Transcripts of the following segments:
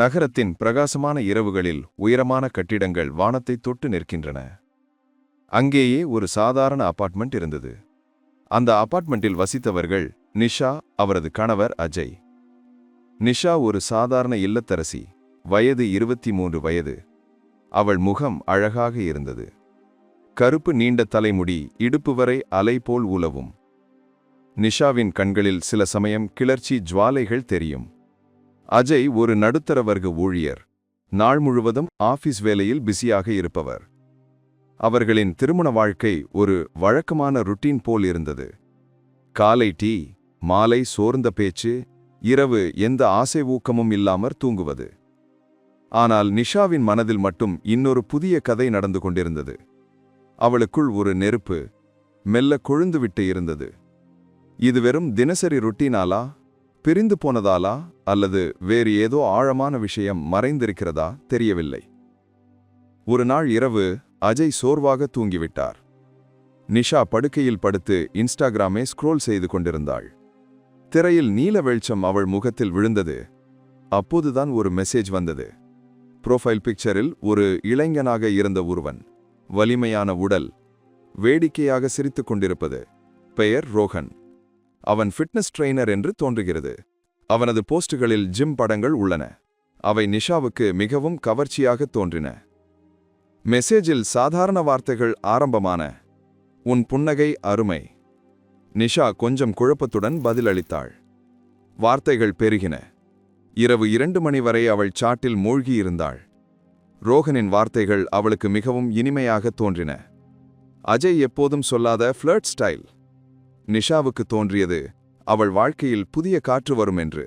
நகரத்தின் பிரகாசமான இரவுகளில் உயரமான கட்டிடங்கள் வானத்தை தொட்டு நிற்கின்றன. அங்கேயே ஒரு சாதாரண அபார்ட்மெண்ட் இருந்தது. அந்த அபார்ட்மெண்ட்டில் வசித்தவர்கள் நிஷா அவரது கணவர் அஜய். நிஷா ஒரு சாதாரண இல்லத்தரசி வயது இருபத்தி மூன்று வயது. அவள் முகம் அழகாக இருந்தது. கருப்பு நீண்ட தலைமுடி இடுப்பு வரை அலை போல் உலவும். நிஷாவின் கண்களில் சில சமயம் கிளர்ச்சி ஜுவாலைகள் தெரியும். அஜய் ஒரு நடுத்தர வர்க்க ஊழியர். நாள் முழுவதும் ஆபீஸ் வேலையில் பிஸியாக இருப்பவர். அவர்களின் திருமண வாழ்க்கை ஒரு வழக்கமான ருட்டீன் போல் இருந்தது. காலை டீ மாலை சோர்ந்த பேச்சு இரவு எந்த ஆசை ஊக்கமும் இல்லாமற் தூங்குவது. ஆனால் நிஷாவின் மனதில் மட்டும் இன்னொரு புதிய கதை நடந்து கொண்டிருந்தது. அவளுக்குள் ஒரு நெருப்பு மெல்ல கொழுந்துவிட்டு இருந்தது. இது வெறும் தினசரி ருட்டீனாலா? பிரிந்து போனதாலா அல்லது வேறு ஏதோ ஆழமான விஷயம் மறைந்திருக்கிறதா தெரியவில்லை. ஒரு நாள் இரவு அஜய் சோர்வாக தூங்கிவிட்டார். நிஷா படுக்கையில் படுத்து இன்ஸ்டாகிராமை ஸ்க்ரோல் செய்து கொண்டிருந்தாள். திரையில் நீல வெளிச்சம் அவள் முகத்தில் விழுந்தது. அப்போதுதான் ஒரு மெசேஜ் வந்தது. புரோஃபைல் பிக்சரில் ஒரு இளைஞனாக இருந்த ஒருவன். வலிமையான உடல். வேடிக்கையாக சிரித்துக் கொண்டிருப்பது. பெயர் ரோஹன். அவன் ஃபிட்னஸ் ட்ரெய்னர் என்று தோன்றுகிறது. அவனது போஸ்டுகளில் ஜிம் படங்கள் உள்ளன. அவை நிஷாவுக்கு மிகவும் கவர்ச்சியாக தோன்றின. மெசேஜில் சாதாரண வார்த்தைகள் ஆரம்பமான உன் புன்னகை அருமை. நிஷா கொஞ்சம் குழப்பத்துடன் பதிலளித்தாள். வார்த்தைகள் பெருகின. இரவு இரண்டு மணி வரை அவள் சாட்டில் மூழ்கியிருந்தாள். ரோகனின் வார்த்தைகள் அவளுக்கு மிகவும் இனிமையாக தோன்றின. அஜய் எப்போதும் சொல்லாத ஃப்ளர்ட் ஸ்டைல். நிஷாவுக்கு தோன்றியது அவள் வாழ்க்கையில் புதிய காற்று வரும் என்று.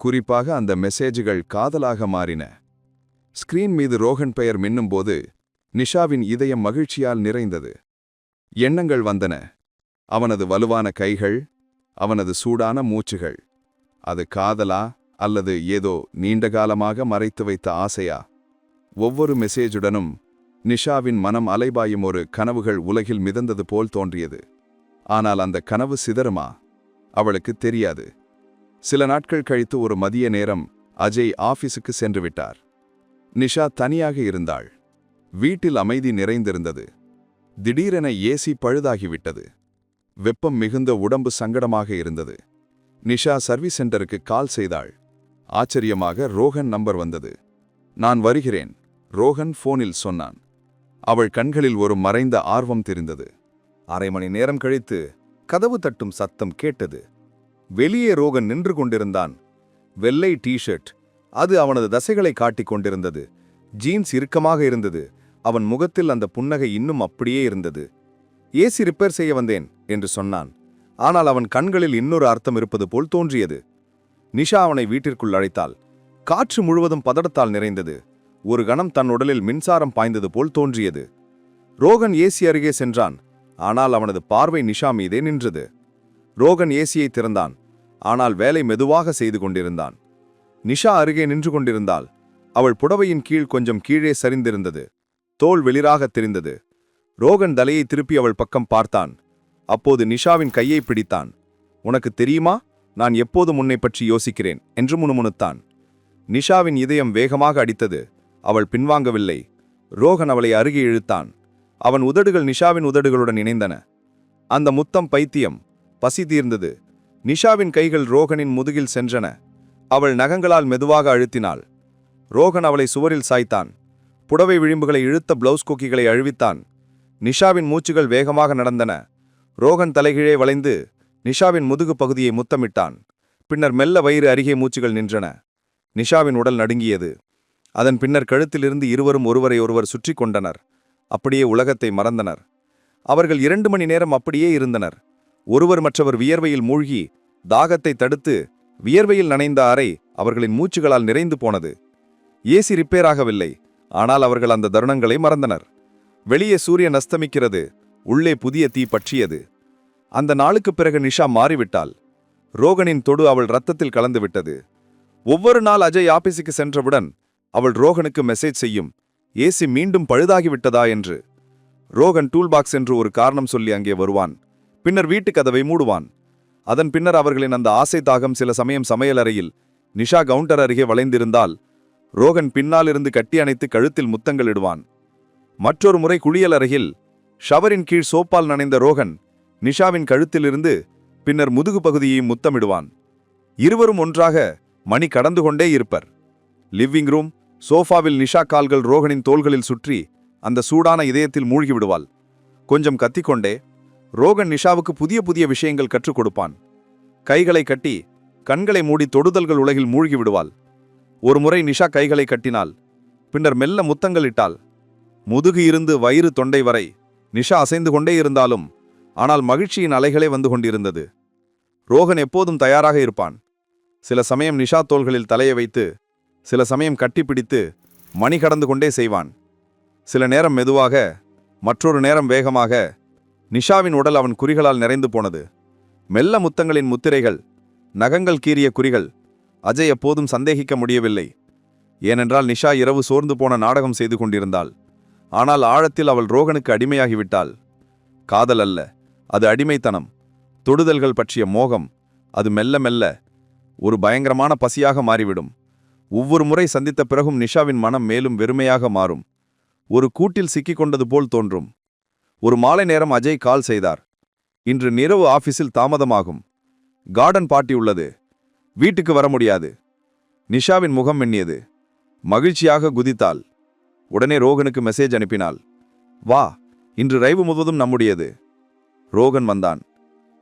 குறிப்பாக அந்த மெசேஜுகள் காதலாக மாறின. ஸ்கிரீன் மீது ரோஹன் பெயர் மின்னும்போது நிஷாவின் இதயம் மகிழ்ச்சியால் நிறைந்தது. எண்ணங்கள் வந்தன. அவனது வலுவான கைகள் அவனது சூடான மூச்சுகள் அது காதலா அல்லது ஏதோ நீண்டகாலமாக மறைத்து வைத்த ஆசையா? ஒவ்வொரு மெசேஜுடனும் நிஷாவின் மனம் அலைபாயும் ஒரு கனவுகள் உலகில் மிதந்தது போல் தோன்றியது. ஆனால் அந்த கனவு சிதறுமா? அவளுக்கு தெரியாது. சில நாட்கள் கழித்து ஒரு மதிய நேரம் அஜய் ஆபீஸுக்கு சென்று விட்டார் நிஷா தனியாக இருந்தாள். வீட்டில் அமைதி நிறைந்திருந்தது. திடீரென ஏசி பழுதாகிவிட்டது. வெப்பம் மிகுந்த உடம்பு சங்கடமாக இருந்தது. நிஷா சர்வீஸ் சென்டருக்கு கால் செய்தாள். ஆச்சரியமாக ரோஹன் நம்பர் வந்தது. நான் வருகிறேன் ரோஹன் போனில் சொன்னான். அவள் கண்களில் ஒரு மறைந்த ஆர்வம் தெரிந்தது. அரை மணி நேரம் கழித்து கதவு தட்டும் சத்தம் கேட்டது. வெளியே ரோகன் நின்று கொண்டிருந்தான். வெள்ளை டீஷர்ட் அது அவனது தசைகளை காட்டிக் கொண்டிருந்தது. ஜீன்ஸ் இறுக்கமாக இருந்தது. அவன் முகத்தில் அந்த புன்னகை இன்னும் அப்படியே இருந்தது. ஏசி ரிப்பேர் செய்ய வந்தேன் என்று சொன்னான். ஆனால் அவன் கண்களில் இன்னொரு அர்த்தம் இருப்பது போல் தோன்றியது. நிஷா அவனை வீட்டிற்குள் அழைத்தாள். காற்று முழுவதும் பதடத்தால் நிறைந்தது. ஒரு கணம் தன் உடலில் மின்சாரம் பாய்ந்தது போல் தோன்றியது. ரோகன் ஏசி அருகே சென்றான். ஆனால் அவனது பார்வை நிஷா மீதே நின்றது. ரோகன் ஏசியை திறந்தான். ஆனால் வேலை மெதுவாக செய்து கொண்டிருந்தான். நிஷா அருகே நின்று கொண்டிருந்தாள். அவள் புடவையின் கீழ் கொஞ்சம் கீழே சரிந்திருந்தது. தோல் வெளிராக தெரிந்தது. ரோகன் தலையை திருப்பி அவள் பக்கம் பார்த்தான். அப்போது நிஷாவின் கையை பிடித்தான். உனக்கு தெரியுமா? நான் எப்போதும் உன்னை பற்றி யோசிக்கிறேன் என்று முணுமுணுத்தான். நிஷாவின் இதயம் வேகமாக அடித்தது. அவள் பின்வாங்கவில்லை. ரோகன் அவளை அருகே இழுத்தான். அவன் உதடுகள் நிஷாவின் உதடுகளுடன் இணைந்தன. அந்த முத்தம் பைத்தியம் பசி தீர்ந்தது. நிஷாவின் கைகள் ரோகனின் முதுகில் சென்றன. அவள் நகங்களால் மெதுவாக அழுத்தினாள். ரோகன் அவளை சுவரில் சாய்த்தான். புடவை விளிம்புகளை இழுத்த பிளவுஸ் கொக்கிகளை அழுவித்தான். நிஷாவின் மூச்சுகள் வேகமாக நடந்தன. ரோகன் தலைகீழே வளைந்து நிஷாவின் முதுகு பகுதியை முத்தமிட்டான். பின்னர் மெல்ல வயிறு அருகே மூச்சுகள் நின்றன. நிஷாவின் உடல் நடுங்கியது. அதன் பின்னர் கழுத்திலிருந்து இருவரும் ஒருவரை ஒருவர் சுற்றி கொண்டனர். அப்படியே உலகத்தை மறந்தனர். அவர்கள் இரண்டு மணி நேரம் அப்படியே இருந்தனர். ஒருவர் மற்றவர் வியர்வையில் மூழ்கி தாகத்தை தடுத்து வியர்வையில் நனைந்த அறை அவர்களின் மூச்சுகளால் நிறைந்து போனது. ஏசி ரிப்பேர் ஆகவில்லை ஆனால் அவர்கள் அந்த தருணங்களை மறந்தனர். வெளியே சூரியன் அஸ்தமிக்கிறது உள்ளே புதிய தீ பற்றியது. அந்த நாளுக்குப் பிறகு நிஷா மாறிவிட்டாள். ரோகனின் தொடு அவள் ரத்தத்தில் கலந்துவிட்டது. ஒவ்வொரு நாள் அஜய் ஆபீஸுக்கு சென்றவுடன் அவள் ரோகனுக்கு மெசேஜ் செய்யும் ஏசி மீண்டும் பழுதாகிவிட்டதா என்று. ரோகன் டூல்பாக்ஸ் என்று ஒரு காரணம் சொல்லி அங்கே வருவான். பின்னர் வீட்டு கதவை மூடுவான். அதன் பின்னர் அவர்களின் அந்த ஆசை தாகம் சில சமயம் சமையலறையில் நிஷா கவுண்டர் அருகே வளைந்திருந்தால் ரோகன் பின்னாலிருந்து கட்டி அணைத்து கழுத்தில் முத்தங்கள் இடுவான். மற்றொரு முறை குளியல் அறையில் ஷவரின் கீழ் சோப்பால் நனைந்த ரோகன் நிஷாவின் கழுத்திலிருந்து பின்னர் முதுகு பகுதியையும் முத்தமிடுவான். இருவரும் ஒன்றாக மணி கடந்து கொண்டே இருப்பர். லிவிங் ரூம் சோஃபாவில் நிஷா கால்கள் ரோகனின் தோள்களில் சுற்றி அந்த சூடான இதயத்தில் மூழ்கி விடுவாள் கொஞ்சம் கத்திக்கொண்டே ரோகன் நிஷாவுக்கு புதிய புதிய விஷயங்கள் கற்றுக் கொடுப்பான். கைகளை கட்டி கண்களை மூடி தொடுதல்கள் உலகில் மூழ்கி விடுவாள் ஒரு முறை நிஷா கைகளை கட்டினாள். பின்னர் மெல்ல முத்தங்களிட்டாள் முதுகு இருந்து வயிறு தொண்டை வரை நிஷா அசைந்து கொண்டே இருந்தாலும் ஆனால் மகிழ்ச்சியின் அலைகளே வந்து கொண்டிருந்தது. ரோகன் எப்போதும் தயாராக இருப்பான். சில சமயம் நிஷா தோள்களில் தலையை வைத்து சில சமயம் கட்டிப்பிடித்து மணி கடந்து கொண்டே செய்வான். சில நேரம் மெதுவாக மற்றொரு நேரம் வேகமாக நிஷாவின் உடல் அவன் குறிகளால் நிறைந்து போனது. மெல்ல முத்தங்களின் முத்திரைகள் நகங்கள் கீறிய குறிகள் அஜய் எப்போதும் சந்தேகிக்க முடியவில்லை. ஏனென்றால் நிஷா இரவு சோர்ந்து போன நாடகம் செய்து கொண்டிருந்தாள். ஆனால் ஆழத்தில் அவள் ரோகனுக்கு அடிமையாகிவிட்டாள். காதல் அல்ல அது அடிமைத்தனம். தொடுதல்கள் பற்றிய மோகம் அது மெல்ல மெல்ல ஒரு பயங்கரமான பசியாக மாறிவிடும். ஒவ்வொரு முறை சந்தித்த பிறகும் நிஷாவின் மனம் மேலும் வெறுமையாக மாறும். ஒரு கூட்டில் சிக்கிக் கொண்டது போல் தோன்றும். ஒரு மாலை நேரம் அஜய் கால் செய்தார். இன்று நிரவு ஆபீஸில் தாமதமாகும். கார்டன் பார்ட்டி உள்ளது. வீட்டுக்கு வர முடியாது. நிஷாவின் முகம் எண்ணியது மகிழ்ச்சியாக குதித்தாள். உடனே ரோகனுக்கு மெசேஜ் அனுப்பினாள். வா இன்று ரைவு முழுவதும் நம்முடையது. ரோகன் வந்தான்.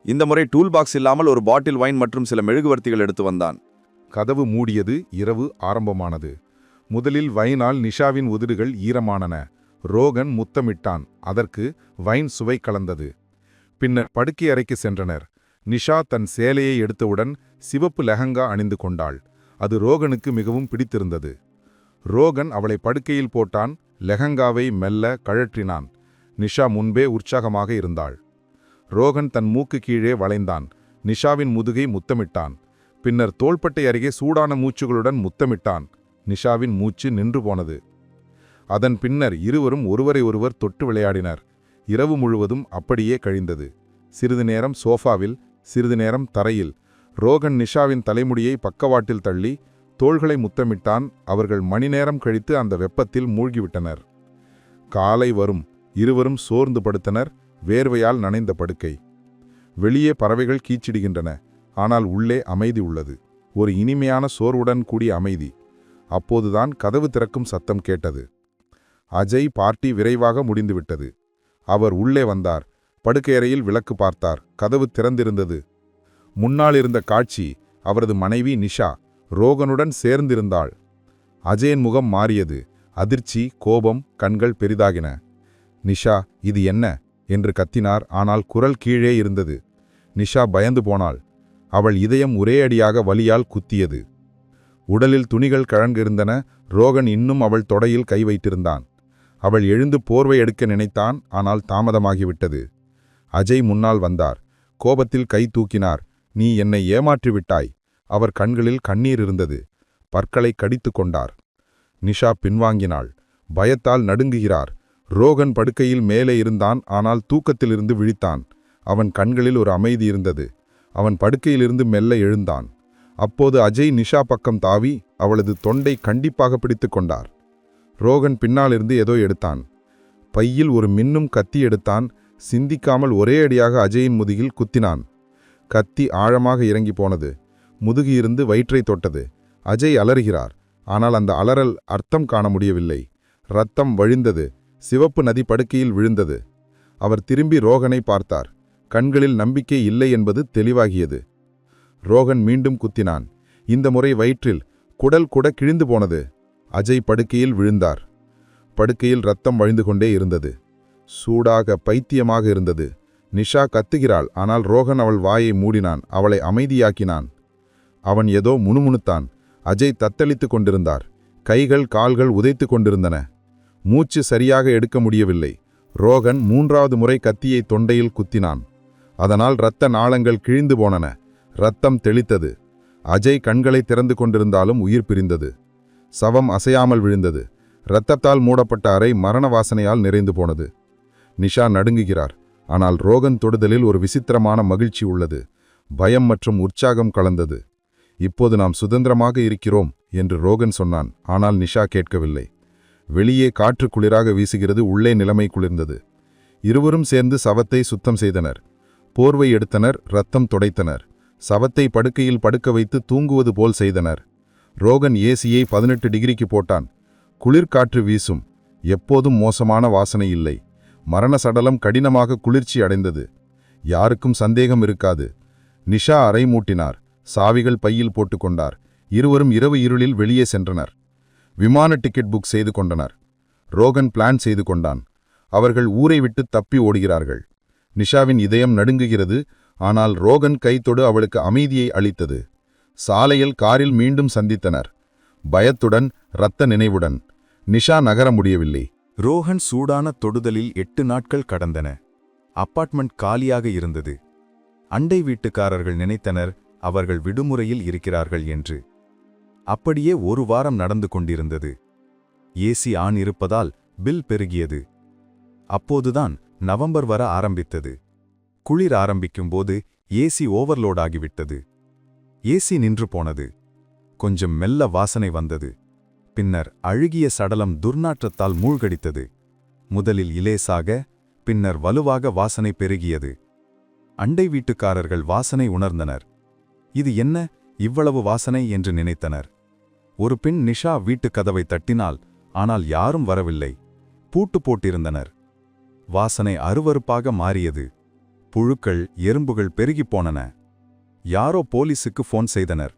இந்த முறை டூல் பாக்ஸ் இல்லாமல் ஒரு பாட்டில் வைன் மற்றும் சில மெழுகுவர்த்திகள் எடுத்து வந்தான். கதவு மூடியது இரவு ஆரம்பமானது. முதலில் வைனால் நிஷாவின் உதிடுகள் ஈரமானன. ரோகன் முத்தமிட்டான். அதற்கு வைன் சுவை கலந்தது. பின்னர் படுக்கை அறைக்கு சென்றனர். நிஷா தன் சேலையை எடுத்தவுடன் சிவப்பு லெஹங்கா அணிந்து கொண்டாள். அது ரோகனுக்கு மிகவும் பிடித்திருந்தது. ரோகன் அவளை படுக்கையில் போட்டான். லெஹங்காவை மெல்ல கழற்றினான். நிஷா முன்பே உற்சாகமாக இருந்தாள். ரோகன் தன் மூக்கு கீழே வளைந்தான். நிஷாவின் முதுகை முத்தமிட்டான். பின்னர் தோள்பட்டை அருகே சூடான மூச்சுகளுடன் முத்தமிட்டான். நிஷாவின் மூச்சு நின்று போனது. அதன் பின்னர் இருவரும் ஒருவரை ஒருவர் தொட்டு விளையாடினர். இரவு முழுவதும் அப்படியே கழிந்தது. சிறிது நேரம் சோஃபாவில் சிறிது நேரம் தரையில் ரோகன் நிஷாவின் தலைமுடியை பக்கவாட்டில் தள்ளி தோள்களை முத்தமிட்டான். அவர்கள் மணி நேரம் கழித்து அந்த வெப்பத்தில் மூழ்கிவிட்டனர். காலை வரும். இருவரும் சோர்ந்து படுத்தனர். வேர்வையால் நனைந்த படுக்கை. வெளியே பறவைகள் கீச்சிடுகின்றன. ஆனால் உள்ளே அமைதி உள்ளது. ஒரு இனிமையான சோர்வுடன் கூடிய அமைதி. அப்போதுதான் கதவு திறக்கும் சத்தம் கேட்டது. அஜய் பார்ட்டி விரைவாக முடிந்துவிட்டது. அவர் உள்ளே வந்தார். படுக்கையறையில் விளக்கு பார்த்தார். கதவு திறந்திருந்தது. முன்னால் இருந்த காட்சி அவரது மனைவி நிஷா ரோகனுடன் சேர்ந்திருந்தாள். அஜயன் முகம் மாறியது. அதிர்ச்சி கோபம் கண்கள் பெரிதாகின. நிஷா இது என்ன? என்று கத்தினார். ஆனால் குரல் கீழே இருந்தது. நிஷா பயந்து போனாள். அவள் இதயம் ஒரே அடியாக வலியால் குத்தியது. உடலில் துணிகள் கழங்கிருந்தன ரோகன் இன்னும் அவள் தொடையில் கை வைத்திருந்தான். அவள் எழுந்து போர்வை எடுக்க நினைத்தான் ஆனால் தாமதமாகிவிட்டது. அஜய் முன்னால் வந்தார். கோபத்தில் கை தூக்கினார். நீ என்னை ஏமாற்றி விட்டாய். அவர் கண்களில் கண்ணீர் இருந்தது. பற்களை கடித்து கொண்டார். நிஷா பின்வாங்கினாள். பயத்தால் நடுங்குகிறார். ரோகன் படுக்கையில் மேலே இருந்தான் ஆனால் தூக்கத்திலிருந்து விழித்தான். அவன் கண்களில் ஒரு அமைதி இருந்தது. அவன் படுக்கையிலிருந்து மெல்ல எழுந்தான். அப்போது அஜய் நிஷா பக்கம் தாவி அவளது தொண்டை கண்டிப்பாக பிடித்து கொண்டார். ரோகன் பின்னாலிருந்து ஏதோ எடுத்தான். பையில் ஒரு மின்னும் கத்தி எடுத்தான். சிந்திக்காமல் ஒரே அடியாக அஜயின் முதுகில் குத்தினான். கத்தி ஆழமாக இறங்கி போனது. முதுகு இருந்து வயிற்றை தொட்டது. அஜய் அலறுகிறார். ஆனால் அந்த அலறல் அர்த்தம் காண முடியவில்லை. ரத்தம் வழிந்தது. சிவப்பு நதி படுக்கையில் விழுந்தது. அவர் திரும்பி ரோகனை பார்த்தார். கண்களில் நம்பிக்கை இல்லை என்பது தெளிவாகியது. ரோகன் மீண்டும் குத்தினான். இந்த முறை வயிற்றில் குடல் கூட கிழிந்து போனது. அஜய் படுக்கையில் விழுந்தார். படுக்கையில் ரத்தம் வழிந்து கொண்டே இருந்தது. சூடாக பைத்தியமாக இருந்தது. நிஷா கத்துகிறாள் ஆனால் ரோகன் அவள் வாயை மூடினான் அவளை அமைதியாக்கினான். அவன் ஏதோ முணுமுணுத்தான். அஜய் தத்தளித்துக் கொண்டிருந்தார். கைகள் கால்கள் உதைத்து கொண்டிருந்தன. மூச்சு சரியாக எடுக்க முடியவில்லை. ரோகன் மூன்றாவது முறை கத்தியை தொண்டையில் குத்தினான். அதனால் இரத்த நாளங்கள் கிழிந்து போனன. ரத்தம் தெளித்தது. அஜய் கண்களை திறந்து கொண்டிருந்தாலும் உயிர் பிரிந்தது. சவம் அசையாமல் விழுந்தது. இரத்தத்தால் மூடப்பட்ட அறை மரண வாசனையால் நிறைந்து போனது. நிஷா நடுங்குகிறார். ஆனால் ரோகன் தொடுதலில் ஒரு விசித்திரமான மகிழ்ச்சி உள்ளது. பயம் மற்றும் உற்சாகம் கலந்தது. இப்போது நாம் சுதந்திரமாக இருக்கிறோம் என்று ரோகன் சொன்னான். ஆனால் நிஷா கேட்கவில்லை. வெளியே காற்று குளிராக வீசுகிறது. உள்ளே நிலைமை குளிர்ந்தது. இருவரும் சேர்ந்து சவத்தை சுத்தம் செய்தனர். போர்வை எடுத்தனர் ரத்தம் துடைத்தனர். சவத்தை படுக்கையில் படுக்க வைத்து தூங்குவது போல் செய்தனர். ரோகன் ஏசியை பதினெட்டு டிகிரிக்கு போட்டான். குளிர்காற்று வீசும். எப்போதும் மோசமான வாசனை இல்லை. மரண சடலம் கடினமாக குளிர்ச்சி அடைந்தது. யாருக்கும் சந்தேகம் இருக்காது. நிஷா அறை மூட்டினார். சாவிகள் பையில் போட்டுக்கொண்டார் இருவரும் இரவு இருளில் வெளியே சென்றனர். விமான டிக்கெட் புக் செய்து கொண்டனர். ரோகன் பிளான் செய்து கொண்டான். அவர்கள் ஊரை விட்டு தப்பி ஓடுகிறார்கள். நிஷாவின் இதயம் நடுங்குகிறது. ஆனால் ரோகன் கைத்தொடு அவளுக்கு அமைதியை அளித்தது. சாலையில் காரில் மீண்டும் சந்தித்தனர். பயத்துடன் இரத்த நினைவுடன். நிஷா நகர முடியவில்லை. ரோஹன் சூடான தொடுதலில் எட்டு நாட்கள் கடந்தன. அப்பார்ட்மெண்ட் காலியாக இருந்தது. அண்டை வீட்டுக்காரர்கள் நினைத்தனர் அவர்கள் விடுமுறையில் இருக்கிறார்கள் என்று. அப்படியே ஒரு வாரம் நடந்து கொண்டிருந்தது. ஏசி ஆன் இருப்பதால் பில் பெருகியது. அப்போதுதான் நவம்பர் வர ஆரம்பித்தது. குளிர் ஆரம்பிக்கும்போது ஏசி ஓவர்லோட் ஆகிவிட்டது ஏசி நின்று போனது. கொஞ்சம் மெல்ல வாசனை வந்தது. பின்னர் அழுகிய சடலம் துர்நாற்றத்தால் மூழ்கடித்தது. முதலில் இலேசாக பின்னர் வலுவாக வாசனை பெருகியது. அண்டை வீட்டுக்காரர்கள் வாசனை உணர்ந்தனர். இது என்ன? இவ்வளவு வாசனை? என்று நினைத்தனர். ஒரு பெண் நிஷா வீட்டுக் கதவை தட்டினால் ஆனால் யாரும் வரவில்லை. பூட்டு போட்டிருந்தனர். வாசனை அருவருப்பாக மாறியது. புழுக்கள் எறும்புகள் பெருகிப் போனன. யாரோ போலீசுக்கு ஃபோன் செய்தனர்.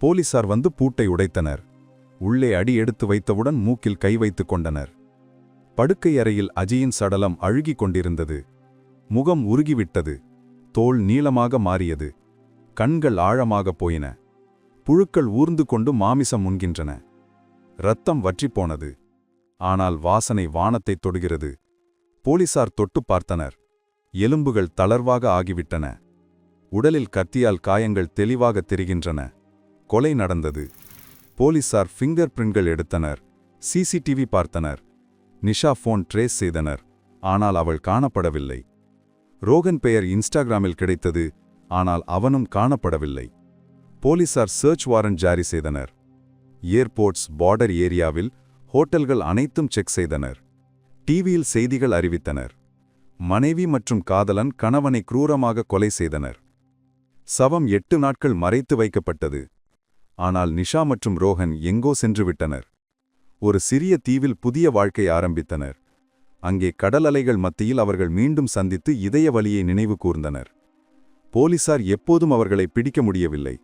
போலீசார் வந்து பூட்டை உடைத்தனர். உள்ளே அடி எடுத்து வைத்தவுடன் மூக்கில் கை வைத்துக் கொண்டனர். படுக்கை அறையில் அஜியின் சடலம் அழுகிக் கொண்டிருந்தது. முகம் உருகிவிட்டது. தோல் நீளமாக மாறியது. கண்கள் ஆழமாகப் போயின. புழுக்கள் ஊர்ந்து கொண்டு மாமிசம் உண்கின்றன. இரத்தம் வற்றிப்போனது ஆனால் வாசனை வானத்தைத் தொடுகிறது. போலீசார் தொட்டு பார்த்தனர். எலும்புகள் தளர்வாக ஆகிவிட்டன. உடலில் கத்தியால் காயங்கள் தெளிவாக தெரிகின்றன. கொலை நடந்தது. போலீசார் ஃபிங்கர் பிரிண்ட்கள் எடுத்தனர். சிசிடிவி பார்த்தனர். நிஷா ஃபோன் ட்ரேஸ் செய்தனர். ஆனால் அவள் காணப்படவில்லை. ரோகன் பெயர் இன்ஸ்டாகிராமில் கிடைத்தது. ஆனால் அவனும் காணப்படவில்லை. போலீசார் சர்ச் வாரண்ட் ஜாரி செய்தனர். ஏர்போர்ட்ஸ் பார்டர் ஏரியாவில் ஹோட்டல்கள் அனைத்தும் செக் செய்தனர். டிவியில் செய்திகள் அறிவித்தனர். மனைவி மற்றும் காதலன் கணவனை குரூரமாக கொலை செய்தனர். சவம் எட்டு நாட்கள் மறைத்து வைக்கப்பட்டது. ஆனால் நிஷா மற்றும் ரோஹன் எங்கோ சென்று விட்டனர். ஒரு சிறிய தீவில் புதிய வாழ்க்கை ஆரம்பித்தனர். அங்கே கடல் அலைகள் மத்தியில் அவர்கள் மீண்டும் சந்தித்து இதய வழியை நினைவு கூர்ந்தனர். போலீசார் எப்போதும் அவர்களை பிடிக்க முடியவில்லை.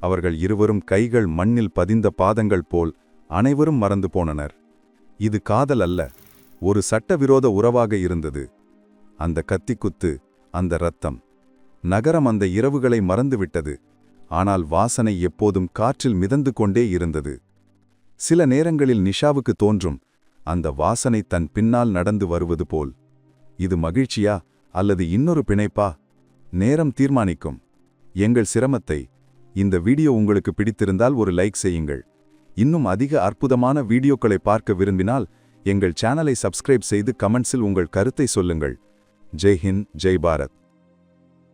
அவர்கள் இருவரும் கைகள் மண்ணில் பதிந்த பாதங்கள் போல் அனைவரும் மறந்து போனனர். இது காதல் அல்ல. ஒரு சட்டவிரோத உறவாக இருந்தது. அந்த கத்திக்குத்து அந்த ரத்தம் நகரம் அந்த இரவுகளை மறந்துவிட்டது. ஆனால் வாசனை எப்போதும் காற்றில் மிதந்து கொண்டே இருந்தது. சில நேரங்களில் நிஷாவுக்கு தோன்றும் அந்த வாசனை தன் பின்னால் நடந்து வருவது போல். இது மகிழ்ச்சியா? அல்லது இன்னொரு பிணைப்பா? நேரம் தீர்மானிக்கும். எங்கள் சிரமத்தை இந்த வீடியோ உங்களுக்கு பிடித்திருந்தால் ஒரு லைக் செய்யுங்கள். இன்னும் அதிக அற்புதமான வீடியோக்களை பார்க்க விரும்பினால் எங்கள் சேனலை சப்ஸ்கிரைப் செய்து கமெண்ட்ஸில் உங்கள் கருத்தை சொல்லுங்கள். ஜெய்ஹிந்த் ஜெய் பாரத்.